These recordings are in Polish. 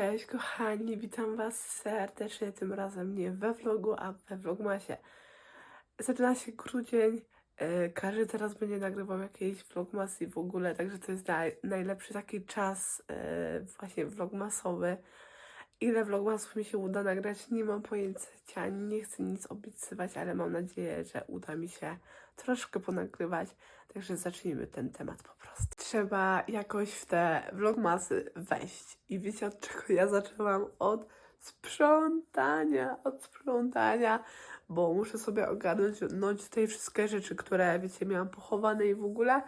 Cześć kochani, witam Was serdecznie, tym razem nie we vlogu, a we vlogmasie. Zaczyna się grudzień, e, każdy teraz będzie nagrywał jakieś vlogmasy w ogóle, także to jest naj, najlepszy taki czas e, właśnie vlogmasowy. Ile vlogmasów mi się uda nagrać, nie mam pojęcia, nie chcę nic obiecywać, ale mam nadzieję, że uda mi się troszkę ponagrywać. Także zacznijmy ten temat po prostu. Trzeba jakoś w te vlogmasy wejść. I wiecie od czego ja zaczęłam? Od sprzątania, od sprzątania, bo muszę sobie ogarnąć no, tutaj wszystkie rzeczy, które wiecie, miałam pochowane i w ogóle.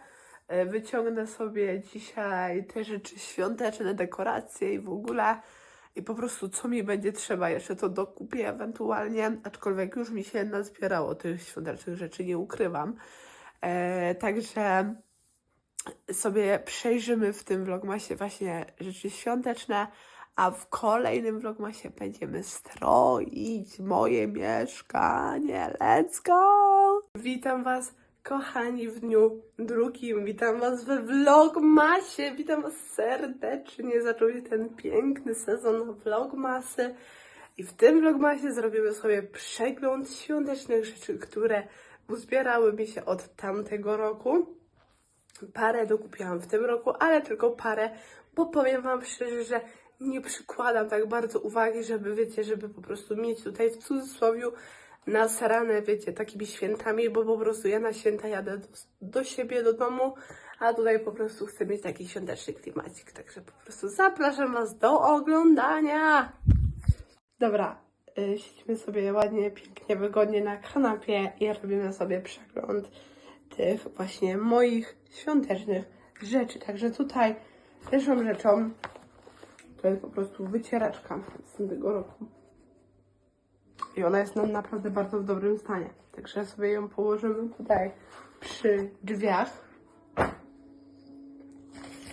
E, Wyciągnę sobie dzisiaj te rzeczy świąteczne, dekoracje i w ogóle. I po prostu co mi będzie trzeba, jeszcze to dokupię ewentualnie, aczkolwiek już mi się nazbierało tych świątecznych rzeczy, nie ukrywam. E, także sobie przejrzymy w tym vlogmasie właśnie rzeczy świąteczne, a w kolejnym vlogmasie będziemy stroić moje mieszkanie. Let's go! Witam Was, kochani, w dniu drugim. Witam Was we vlogmasie. Witam Was serdecznie. Zaczął się ten piękny sezon vlogmasy. I w tym vlogmasie zrobimy sobie przegląd świątecznych rzeczy, które uzbierały mi się od tamtego roku. Parę dokupiłam w tym roku, ale tylko parę, bo powiem Wam szczerze, że nie przykładam tak bardzo uwagi, żeby, wiecie, żeby po prostu mieć tutaj w cudzysłowie nasrane, wiecie, takimi świętami, bo po prostu ja na święta jadę do, do siebie, do domu, a tutaj po prostu chcę mieć taki świąteczny klimacik, także po prostu zapraszam Was do oglądania. Dobra, y, siedzimy sobie ładnie, pięknie, wygodnie na kanapie i robimy sobie przegląd tych właśnie moich świątecznych rzeczy. Także tutaj pierwszą rzeczą to jest po prostu wycieraczka z tamtego roku. I ona jest nam naprawdę bardzo w dobrym stanie. Także sobie ją położymy tutaj przy drzwiach.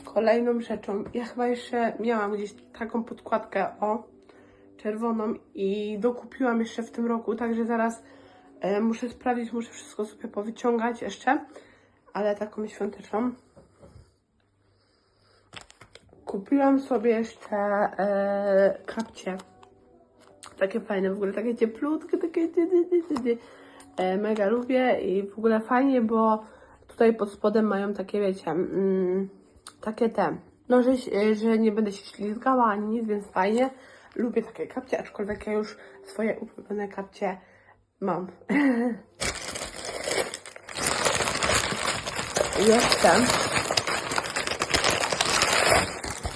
Kolejną rzeczą, ja chyba jeszcze miałam gdzieś taką podkładkę o czerwoną i dokupiłam jeszcze w tym roku, także zaraz muszę sprawdzić, muszę wszystko sobie powyciągać jeszcze, ale taką świąteczną. Kupiłam sobie jeszcze e, kapcie. Takie fajne, w ogóle takie cieplutkie, takie. E, mega lubię i w ogóle fajnie, bo tutaj pod spodem mają takie, wiecie, mm, takie te, no, że, się- że nie będę się ślizgała ani nic, więc fajnie. Lubię takie kapcie, aczkolwiek ja już swoje ulubione kapcie mam. Jeszcze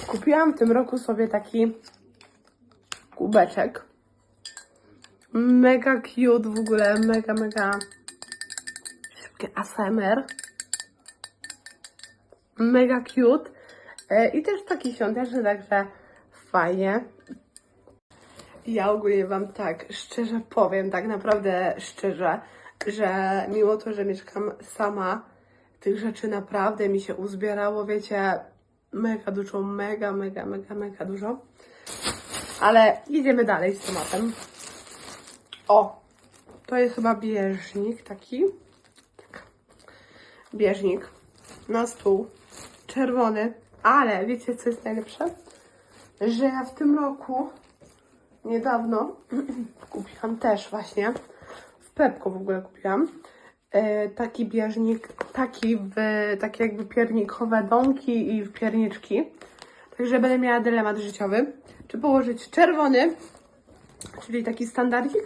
kupiłam w tym roku sobie taki kubeczek. Mega cute w ogóle, mega, mega szybkie ASMR. Mega cute. E, I też taki świąteczny, także fajnie. Ja ogólnie Wam tak szczerze powiem, tak naprawdę szczerze, że mimo to, że mieszkam sama, tych rzeczy naprawdę mi się uzbierało, wiecie, mega dużo, mega, mega, mega, mega dużo. Ale idziemy dalej z tematem. O, to jest chyba bieżnik taki. Tak. Bieżnik na stół, czerwony, ale wiecie co jest najlepsze? Że ja w tym roku niedawno kupiłam też właśnie w Pepko w ogóle kupiłam e, taki bieżnik, taki w takie jakby piernikowe domki i w pierniczki. Także będę miała dylemat życiowy, czy położyć czerwony, czyli taki standardzik,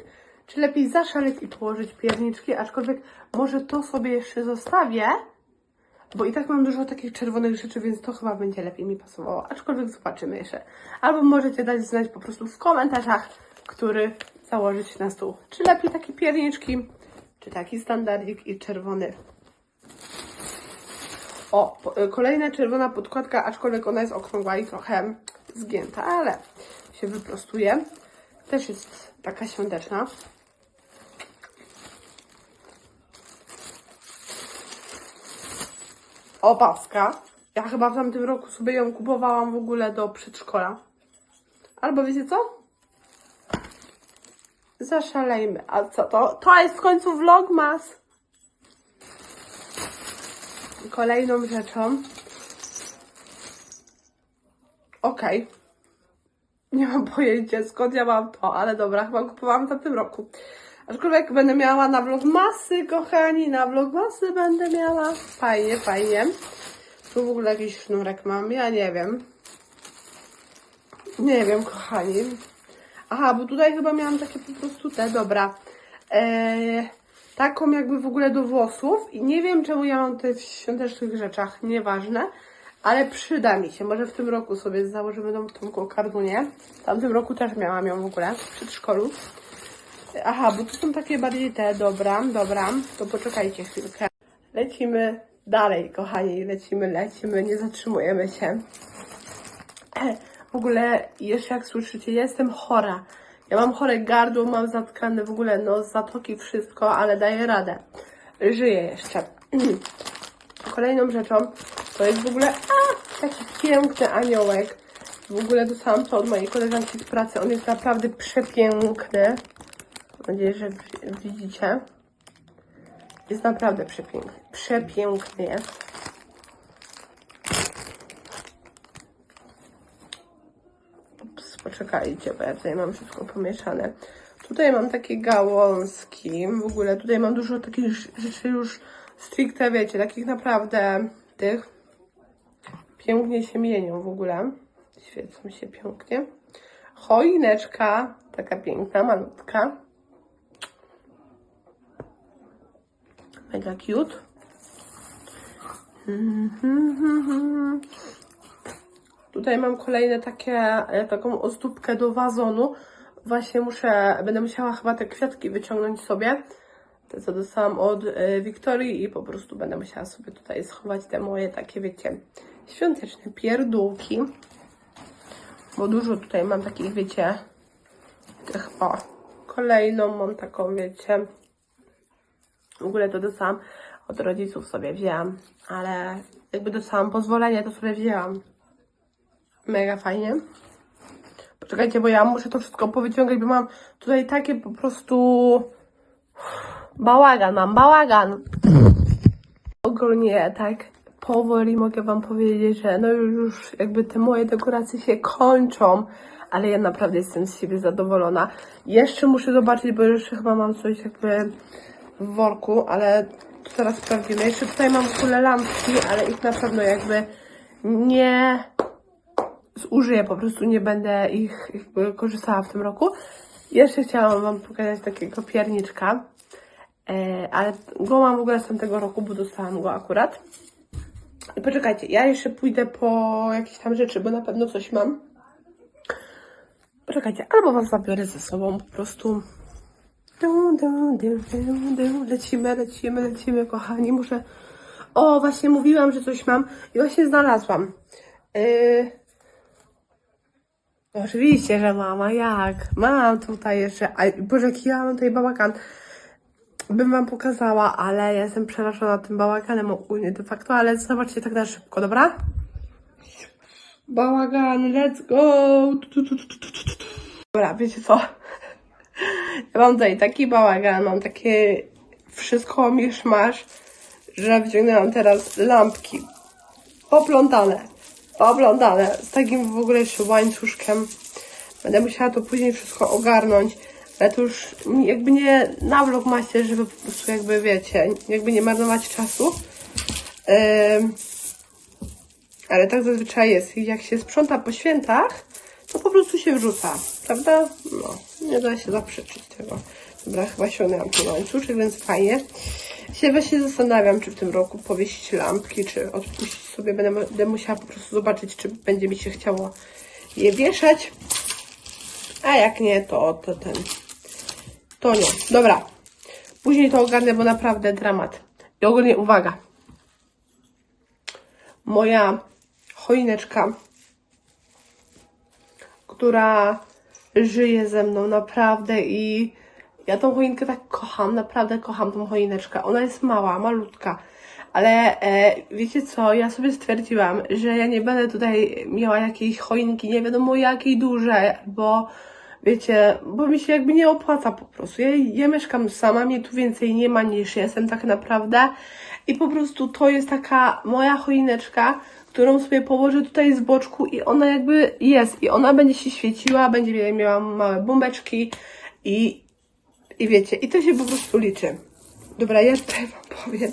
czy lepiej zaszaleć i położyć pierniczki, aczkolwiek może to sobie jeszcze zostawię, bo i tak mam dużo takich czerwonych rzeczy, więc to chyba będzie lepiej mi pasowało. Aczkolwiek zobaczymy jeszcze. Albo możecie dać znać po prostu w komentarzach, który założyć na stół. Czy lepiej takie pierniczki, czy taki standardzik i czerwony. O, y, kolejna czerwona podkładka, aczkolwiek ona jest okrągła i trochę zgięta, ale się wyprostuje. Też jest taka świąteczna. Opaska. Ja chyba w tamtym roku sobie ją kupowałam w ogóle do przedszkola. Albo wiecie co? Zaszalejmy. A co to? To jest w końcu vlogmas. Kolejną rzeczą. Okej. Nie mam pojęcia skąd ja mam to, ale dobra, chyba kupowałam w tamtym roku. Aczkolwiek będę miała na vlogmasy, kochani, na vlogmasy będę miała. Fajnie, fajnie. Tu w ogóle jakiś sznurek mam, ja nie wiem. Nie wiem, kochani. Aha, bo tutaj chyba miałam takie po prostu te, dobra. Eee, taką jakby w ogóle do włosów i nie wiem czemu ja mam tutaj w świątecznych rzeczach, nieważne, ale przyda mi się. Może w tym roku sobie założymy tą, tą kokardunie. W tamtym roku też miałam ją w ogóle w przedszkolu. Aha, bo tu są takie bardziej te, dobra, dobra, to poczekajcie chwilkę. Lecimy dalej, kochani, lecimy, lecimy, nie zatrzymujemy się. W ogóle, jeszcze jak słyszycie, ja jestem chora. Ja mam chore gardło, mam zatkane w ogóle nos, zatoki, wszystko, ale daję radę. Żyję jeszcze. Kolejną rzeczą to jest w ogóle a, taki piękny aniołek. W ogóle dostałam to od mojej koleżanki z pracy. On jest naprawdę przepiękny. Nadzieję, że wi- widzicie. Jest naprawdę przepiękny. Przepiękny jest. Ups, poczekajcie, bo ja tutaj mam wszystko pomieszane. Tutaj mam takie gałązki. W ogóle tutaj mam dużo takich rz- rzeczy już stricte, wiecie, takich naprawdę tych. Pięknie się mienią w ogóle. Świecą się pięknie. Choineczka, taka piękna, malutka. Mega cute. Tutaj mam kolejne takie, e, taką ozdóbkę do wazonu. Właśnie muszę, będę musiała chyba te kwiatki wyciągnąć sobie. Te, co dostałam od e, Wiktorii i po prostu będę musiała sobie tutaj schować te moje takie, wiecie, świąteczne pierdółki. Bo dużo tutaj mam takich, wiecie, tych, o, kolejną mam taką, wiecie, w ogóle to dostałam od rodziców sobie wzięłam, ale jakby dostałam pozwolenie, to sobie wzięłam. Mega fajnie. Poczekajcie, bo ja muszę to wszystko powyciągać, bo mam tutaj takie po prostu bałagan, mam bałagan. Ogólnie tak powoli mogę wam powiedzieć, że no już, jakby te moje dekoracje się kończą, ale ja naprawdę jestem z siebie zadowolona. Jeszcze muszę zobaczyć, bo jeszcze chyba mam coś jakby w worku, ale teraz sprawdzimy. Jeszcze tutaj mam ogóle lampki, ale ich na pewno jakby nie zużyję, po prostu nie będę ich korzystała w tym roku. Jeszcze chciałam Wam pokazać takiego pierniczka, e, ale go mam w ogóle z tamtego roku, bo dostałam go akurat. I poczekajcie, ja jeszcze pójdę po jakieś tam rzeczy, bo na pewno coś mam. Poczekajcie, albo Was zabiorę ze sobą po prostu. Lecimy, lecimy, lecimy, kochani. Muszę. O, właśnie mówiłam, że coś mam i właśnie znalazłam. Yy... Oczywiście, że mama, jak? Mam tutaj jeszcze. Aj, Boże, jaki ja mam tutaj bałagan. Bym wam pokazała, ale ja jestem przerażona tym bałaganem ogólnie de facto, ale zobaczcie tak na szybko, dobra? Bałagan, let's go! Dobra, wiecie co? Ja mam tutaj taki bałagan, mam takie wszystko miszmasz, że wyciągnęłam teraz lampki poplątane, poplątane, z takim w ogóle jeszcze łańcuszkiem. Będę musiała to później wszystko ogarnąć, ale to już jakby nie na vlog macie, żeby po prostu jakby wiecie, jakby nie marnować czasu. Ym, ale tak zazwyczaj jest. Jak się sprząta po świętach, to po prostu się wrzuca, prawda? No, nie da się zaprzeczyć tego. Dobra, chyba ściągnęłam ten łańcuszek, więc fajnie. Się właśnie zastanawiam, czy w tym roku powiesić lampki, czy odpuścić sobie. Będę, będę musiała po prostu zobaczyć, czy będzie mi się chciało je wieszać. A jak nie, to, to ten. To nie. Dobra. Później to ogarnę, bo naprawdę dramat. I ogólnie uwaga. Moja choineczka, która żyje ze mną naprawdę i ja tą choinkę tak kocham, naprawdę kocham tą choineczkę. Ona jest mała, malutka, ale e, wiecie co, ja sobie stwierdziłam, że ja nie będę tutaj miała jakiejś choinki, nie wiadomo jakiej dużej, bo wiecie, bo mi się jakby nie opłaca po prostu. Ja, ja mieszkam sama, mnie tu więcej nie ma niż jestem tak naprawdę i po prostu to jest taka moja choineczka, którą sobie położę tutaj z boczku i ona jakby jest i ona będzie się świeciła, będzie miała małe bombeczki i, i wiecie, i to się po prostu liczy. Dobra, ja tutaj wam powiem.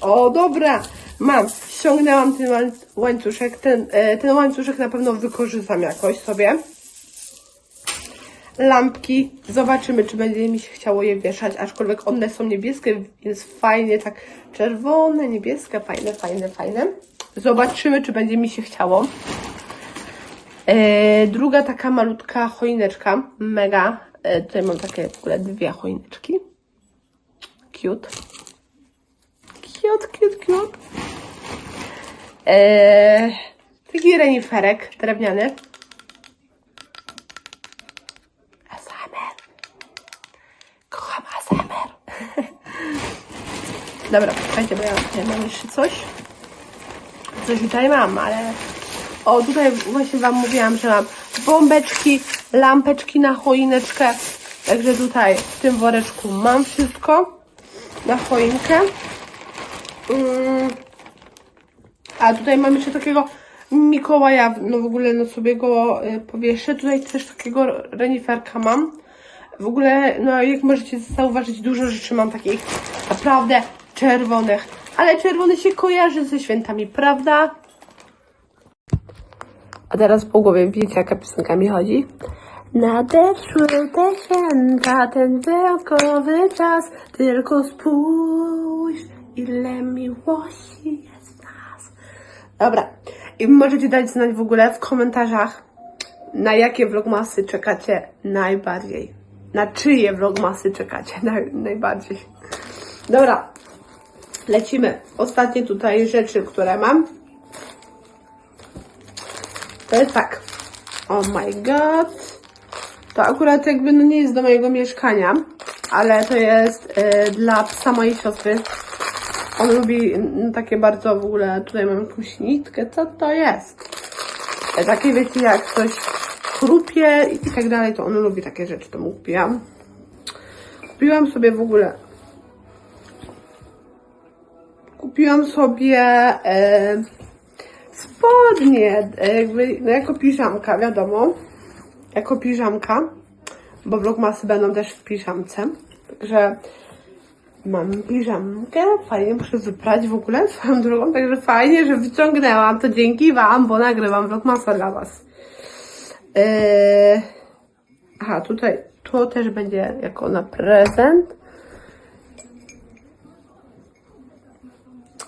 O, dobra, mam. Ściągnęłam ten łań- łańcuszek. Ten, e, ten łańcuszek na pewno wykorzystam jakoś sobie. Lampki. Zobaczymy, czy będzie mi się chciało je wieszać. Aczkolwiek one są niebieskie, więc fajnie tak czerwone, niebieskie, fajne, fajne, fajne. Zobaczymy, czy będzie mi się chciało. E, druga taka malutka choineczka. Mega. E, tutaj mam takie w ogóle dwie choineczki. Cute. Cute, cute, cute. Eee, taki reniferek drewniany. ASMR. Kocham ASMR. Dobra, słuchajcie, bo ja mam jeszcze coś. Coś tutaj mam, ale... O, tutaj właśnie Wam mówiłam, że mam bombeczki, lampeczki na choineczkę. Także tutaj w tym woreczku mam wszystko na choinkę. Mm. A tutaj mam jeszcze takiego Mikołaja, no w ogóle no sobie go y, powieszę. Tutaj też takiego reniferka mam. W ogóle, no jak możecie zauważyć, dużo rzeczy mam takich naprawdę czerwonych. Ale czerwony się kojarzy ze świętami, prawda? A teraz po głowie wiecie, jaka piosenka mi chodzi? Nadeszły te święta, ten wyjątkowy czas, tylko spójrz, ile miłości jest w nas. Dobra, i możecie dać znać w ogóle w komentarzach, na jakie vlogmasy czekacie najbardziej. Na czyje vlogmasy czekacie naj, najbardziej. Dobra, lecimy. Ostatnie tutaj rzeczy, które mam. To jest tak. Oh my god. To akurat jakby no nie jest do mojego mieszkania, ale to jest y, dla psa mojej siostry. On lubi mm, takie bardzo w ogóle, tutaj mam jakąś nitkę, co to jest? Takie wiecie, jak coś chrupie i tak dalej, to on lubi takie rzeczy, to mu kupiłam. Kupiłam sobie w ogóle kupiłam sobie e, spodnie, e, jakby, no jako piżamka, wiadomo, jako piżamka, bo vlogmasy będą też w piżamce, także mam piżamkę, fajnie muszę wyprać w ogóle swoją drogą, także fajnie, że wyciągnęłam, to dzięki Wam, bo nagrywam vlogmasa dla Was. E, aha, tutaj, to też będzie jako na prezent.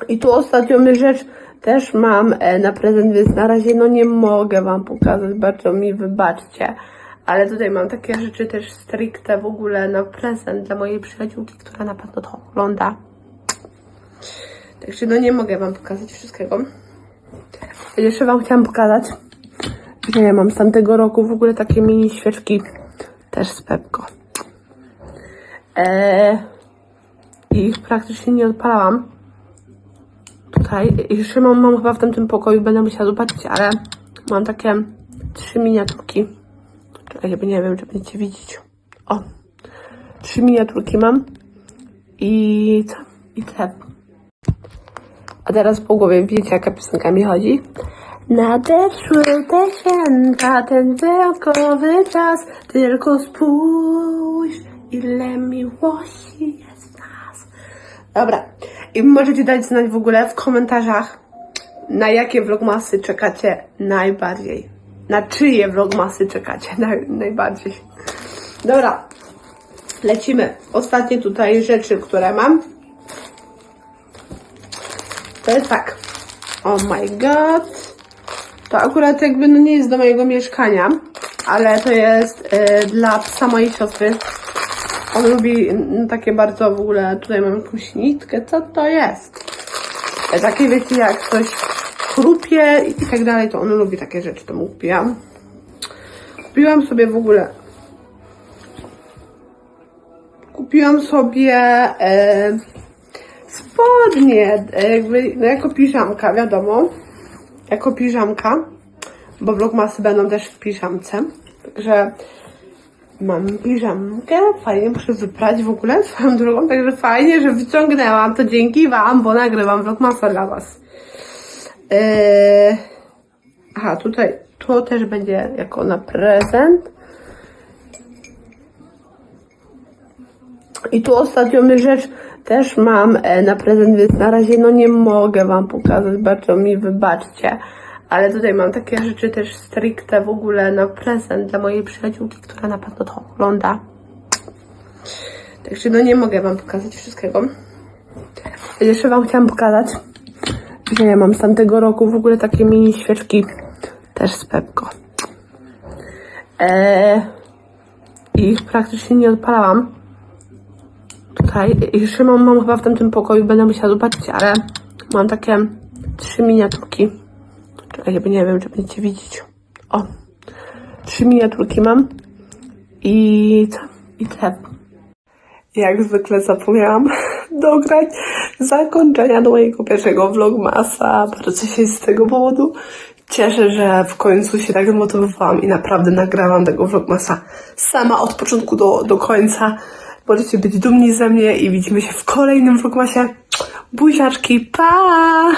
I tu ostatnią rzecz też mam e, na prezent, więc na razie no nie mogę Wam pokazać, bardzo mi wybaczcie. Ale tutaj mam takie rzeczy też stricte w ogóle na prezent dla mojej przyjaciółki, która na pewno to ogląda. Także no nie mogę Wam pokazać wszystkiego. Jeszcze Wam chciałam pokazać, że ja mam z tamtego roku w ogóle takie mini świeczki też z Pepko. Eee, ich praktycznie nie odpalałam tutaj. Jeszcze mam, mam chyba w tamtym pokoju, będę musiała zobaczyć, ale mam takie trzy miniaturki. Czekajcie, bo nie wiem, czy będziecie widzieć. O, trzy miniaturki mam. I co? I te. A teraz po głowie wiecie, jaka piosenka mi chodzi? Nadeszły te święta, ten wyjątkowy czas, tylko spójrz, ile miłości jest w nas. Dobra, i możecie dać znać w ogóle w komentarzach, na jakie vlogmasy czekacie najbardziej. Na czyje vlogmasy czekacie naj, najbardziej. Dobra, lecimy. Ostatnie tutaj rzeczy, które mam. To jest tak. Oh my god. To akurat jakby no nie jest do mojego mieszkania, ale to jest y, dla psa mojej siostry. On lubi mm, takie bardzo w ogóle, tutaj mam jakąś nitkę, co to jest? Takie wiecie, jak coś chrupie i tak dalej, to on lubi takie rzeczy, to mu kupiłam. Kupiłam sobie w ogóle kupiłam sobie e, spodnie, e, jakby, no jako piżamka, wiadomo, jako piżamka, bo vlogmasy będą też w piżamce, także Mam piżamkę, fajnie muszę wyprać w ogóle swoją drogą, także fajnie, że wyciągnęłam, to dzięki wam, bo nagrywam vlogmasa dla was. Eee, aha, tutaj, to też będzie jako na prezent. I tu ostatnią rzecz też mam e, na prezent, więc na razie no nie mogę wam pokazać, bardzo mi wybaczcie. Ale tutaj mam takie rzeczy też stricte w ogóle na prezent dla mojej przyjaciółki, która na pewno to ogląda. Także no nie mogę wam pokazać wszystkiego. Jeszcze wam chciałam pokazać, że ja mam z tamtego roku w ogóle takie mini świeczki też z Pepko. Eee, ich praktycznie nie odpalałam tutaj. Jeszcze mam, mam chyba w tamtym pokoju, będę musiała zobaczyć, ale mam takie trzy miniaturki. Czekaj, bo nie wiem, czy będziecie widzieć. O, trzy miniaturki mam. I co? I te. Jak zwykle zapomniałam dograć zakończenia do mojego pierwszego vlogmasa. Bardzo się z tego powodu cieszę, że w końcu się tak zmotywowałam i naprawdę nagrałam tego vlogmasa sama od początku do, do końca. Możecie być dumni ze mnie i widzimy się w kolejnym vlogmasie. Buziaczki, pa!